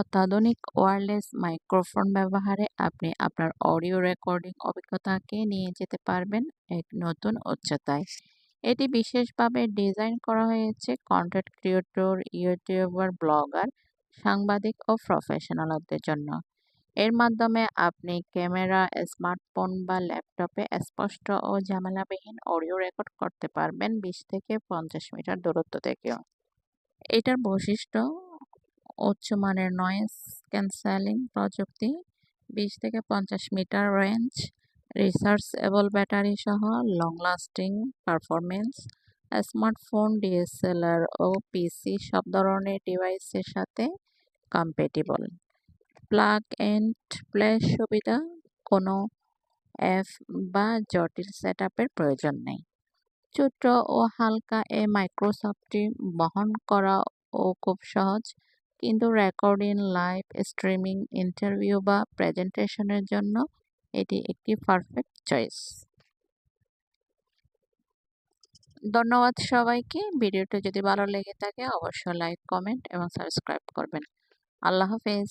অত্যাধুনিক wireless microphone ব্যবহারে আপনি আপনার অডিও রেকর্ডিং অভিজ্ঞতাকে নিয়ে যেতে পারবেন এক নতুন উচ্চতায়। এটি বিশেষভাবে ডিজাইন করা হয়েছে কন্টেন্ট ক্রিয়েটর ইউটিউবার ব্লগার সাংবাদিক ও প্রফেশনালদের জন্য। এর মাধ্যমে আপনি ক্যামেরা স্মার্টফোন বা ল্যাপটপে স্পষ্ট ও ঝামেলাবিহীন অডিও রেকর্ড করতে পারবেন বিশ থেকে পঞ্চাশ মিটার দূরত্ব থেকেও। এটার বৈশিষ্ট্য উচ্চমানের নয়েজ ক্যান্সেলিং প্রযুক্তি, বিশ থেকে পঞ্চাশ মিটার রেঞ্জ রিসার্চেবল ব্যাটারি সহ long lasting performance smartphone DSLR ও পিসি সব ধরনের ডিভাইসের সাথে কম্পেটিবল প্লাগ এন্ড প্লে সুবিধা, কোনো অ্যাপ বা জটিল সেট প্রয়োজন নেই। ছোট্ট ও হালকা এ মাইক্রোসফটটি বহন করা ও খুব সহজ। কিন্তু রেকর্ডিং লাইভ স্ট্রিমিং ইন্টারভিউ বা প্রেজেন্টেশনের জন্য এটি একটি পারফেক্ট চয়েস ধন্যবাদ সবাইকে। ভিডিওটা যদি ভালো লেগে থাকে, অবশ্যই লাইক কমেন্ট এবং সাবস্ক্রাইব করবেন। আল্লাহ হাফেজ।